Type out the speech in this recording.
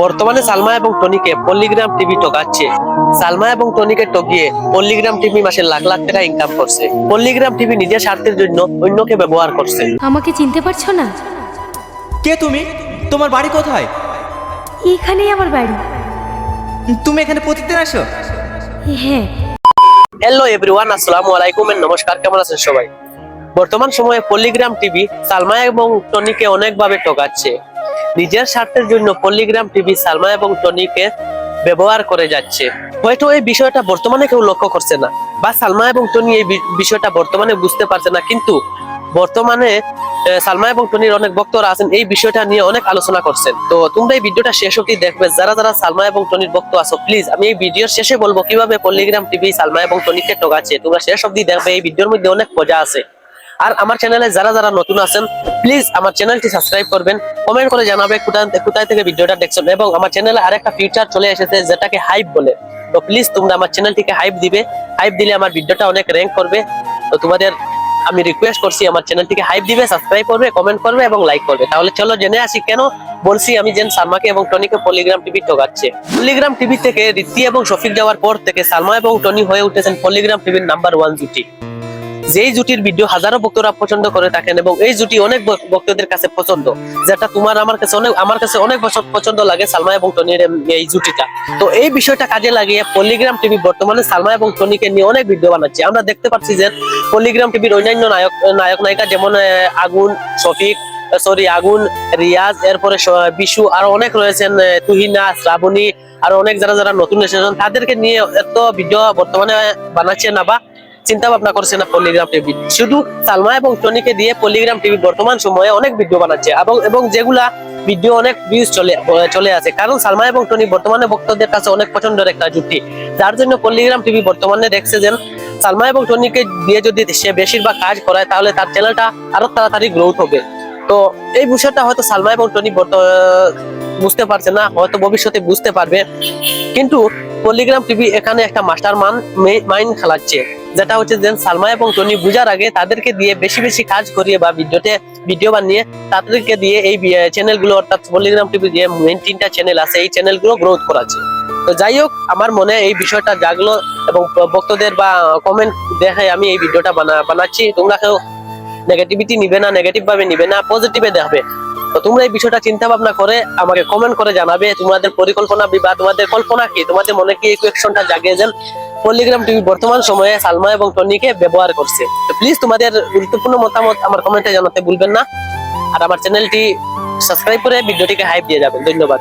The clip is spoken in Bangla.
বর্তমানে সালমা এবং টনিকে পল্লিগ্রাম টিভি ঠকাচ্ছে। সালমা এবং টনিকে টকিয়ে পল্লিগ্রাম টিভি মাসে লাখ লাখ টাকা ইনকাম করছে। পল্লিগ্রাম টিভি নিজের স্বার্থের জন্য অন্যকে ব্যবহার করছে। আমাকে চিনতে পারছ না? কে তুমি? তোমার বাড়ি কোথায়? এখানেই আমার বাড়ি। তুমি এখানে প্রতিদিন আসো। হ্যাঁ। হ্যালো এভরিওয়ান আসসালামু আলাইকুম এন্ড নমস্কার কেমন আছেন সবাই? বর্তমান সময়ে পল্লিগ্রাম টিভি সালমা এবং টনিকে অনেকভাবে ঠকাচ্ছে। নিজের স্বার্থের জন্য পল্লিগ্রাম টিভি সালমা এবং টনিকে ব্যবহার করে যাচ্ছে। হয়তো এই বিষয়টা বর্তমানে কেউ লক্ষ্য করছে না বা সালমা এবং টনি এই বিষয়টা বর্তমানে বুঝতে পারছে না। কিন্তু বর্তমানে সালমা এবং টনির অনেক ভক্তরা আছেন, এই বিষয়টা নিয়ে অনেক আলোচনা করছেন। তো তোমরা এই ভিডিওটা শেষ অব্দি দেখবে। যারা যারা সালমা এবং টনির ভক্ত আছো প্লিজ আমি এই ভিডিওর শেষে বলব কীভাবে পল্লিগ্রাম টিভি সালমা এবং টনিকে টোকাচ্ছে তোমরা শেষ অব্দি দেখবে, এই ভিডিওর মধ্যে অনেক মজা আছে। আর আমার চ্যানেলে যারা যারা নতুন আছেন প্লিজ আমার চ্যানেলটি সাবস্ক্রাইব করবেন। কমেন্ট করে জানাবে কোথায় থেকে ভিডিওটা দেখছেন। এবং আমার চ্যানেলে আরেকটা ফিউচার চলে এসেছে, যেটাকে হাইপ বলে। তো প্লিজ তোমরা আমার চ্যানেলটিকে হাইপ দিবে। হাইপ দিলে আমার ভিডিওটা অনেক র্যাঙ্ক করবে। তো তোমাদের আমি রিকোয়েস্ট করছি, আমার চ্যানেলটিকে হাইপ দিবে সাবস্ক্রাইব করবে কমেন্ট করবে এবং লাইক করবে। তাহলে চলো জেনে আসি কেন বলছি আমি যেন সালমাকে এবং টনিকে পলিগ্রাম টিভি ঠকাচ্ছে। পলিগ্রাম টিভি থেকে রীতি এবং শফিক যাওয়ার পর থেকে সালমা এবং টনি হয়ে উঠেছেন পলিগ্রাম টিভির নাম্বার ওয়ান জুটি। যেই জুটির ভিডিও হাজারো ভক্তরা পছন্দ করে থাকেন এবং এই জুটি অনেক ভক্তদের কাছে পছন্দ, যেটা তোমার আমার কাছে অনেক আমার কাছে অনেক বছর পছন্দ লাগে সালমা এবং টনির এই জুটিটা। তো এই বিষয়টা কাজে লাগিয়ে পলিগ্রাম টিভি বর্তমানে সালমা এবং টনিকে নিয়ে অনেক ভিডিও বানাচ্ছে। আমরা দেখতে পাচ্ছি যে পলিগ্রাম টিভির অন্যান্য নায়ক নায়ক নায়িকা যেমন আগুন, শফিক সরি আগুন, রিয়াজ, এরপরে বিশু, আরও অনেক রয়েছেন তুহিনা, শ্রাবণী, আর অনেক যারা যারা নতুন এসেছেন, তাদেরকে নিয়ে এত ভিডিও বর্তমানে বানাচ্ছে না বা চিন্তা ভাবনা করছে না পলিগ্রাম টিভি শুধু সালমা এবং টনিকে দিয়ে পলিগ্রাম টিভি বর্তমান সময়ে অনেক ভিডিও বানাচ্ছে এবং এবং যেগুলা ভিডিও অনেক ভিউজ চলে চলে আছে। কারণ সালমা এবং টনি বর্তমানে ভক্তদের কাছে অনেক পছন্দের একটা জুটি যার জন্য পলিগ্রাম টিভি বর্তমানে দেখছে যে সালমা এবং টনিকে দিয়ে যদি সে বেশিরভাগ কাজ করায়, তাহলে তার চ্যানেলটা আরও তাড়াতাড়ি গ্রোথ হবে। তো এই বিষয়টা হয়তো সালমা এবং টনি বুঝতে পারছে না, হয়তো ভবিষ্যতে বুঝতে পারবে। কিন্তু পলিগ্রাম টিভি এখানে একটা মাস্টার মান মাইন্ড খেলাচ্ছে। যেটা হচ্ছে যে সালমা এবং টনি বুঝার আগে তাদেরকে দিয়ে বেশি বেশি কাজ করিয়ে বা ভিডিওতে ভিডিও বানিয়ে তাদেরকে দিয়ে এই চ্যানেলগুলো অর্থাৎ পলিগ্রাম টিভি যে মেন তিনটা চ্যানেল আছে, এই চ্যানেলগুলো গ্রোথ করাচ্ছে। তো যাই হোক, আমার মনে এই বিষয়টা জাগলো এবং ভক্তদের বা কমেন্ট দেখে আমি এই ভিডিওটা বানা, বানাচ্ছি। তোমরা কেউ নেগেটিভিটি নিবে না নেগেটিভ ভাবে নিবে না পজিটিভে দেখবে। তো তোমরা এই বিষয়টা চিন্তা ভাবনা করে আমাকে কমেন্ট করে জানাবে। তোমাদের পরিকল্পনা বি- তোমাদের কল্পনা কি? তোমাদের মনে কি এই কোয়েকশনটা জাগে যেন পল্লিগ্রাম টিভি বর্তমান সময়ে সালমা এবং টনিকে ব্যবহার করছে। তো প্লিজ তোমাদের গুরুত্বপূর্ণ মতামত আমার কমেন্টে জানাতে ভুলবেন না। আর আমার চ্যানেলটি সাবস্ক্রাইব করে ভিডিওটিকে হাইপ দিয়ে যাবেন। ধন্যবাদ।